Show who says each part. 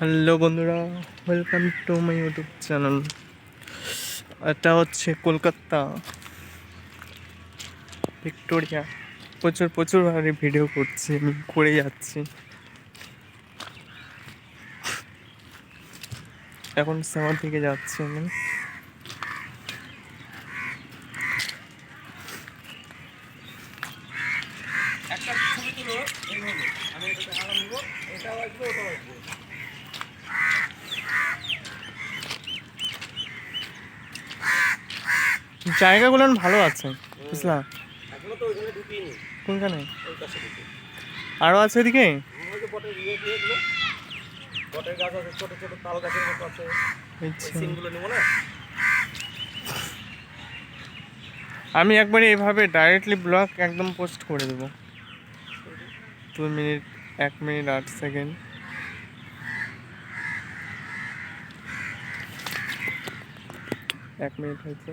Speaker 1: Hello বন্ধুরা welcome to my YouTube channel এটা হচ্ছে কলকাতা, ভিক্টোরিয়া। প্রচুর প্রচুর ভাবে ভিডিও করছি, আমি করে যাচ্ছি। এখন সামার দিকে যাচ্ছি আমি।
Speaker 2: একটা ছবি তুলো এইভাবে আমি এটাতে আরাম নিব এটাও আসবে ওটাও আসবে
Speaker 1: জায়গাগুলো ভালো আছে বুঝলাম কোনখানে? আরও আছে এদিকে?
Speaker 2: ইয়ে
Speaker 1: আচ্ছা।
Speaker 2: সিনগুলো নিব না?
Speaker 1: আমি একবারে এভাবে ডাইরেক্টলি ব্লগ একদম পোস্ট করে দেবো। দু মিনিট এক মিনিট আট সেকেন্ড এক মিনিট হয়েছে।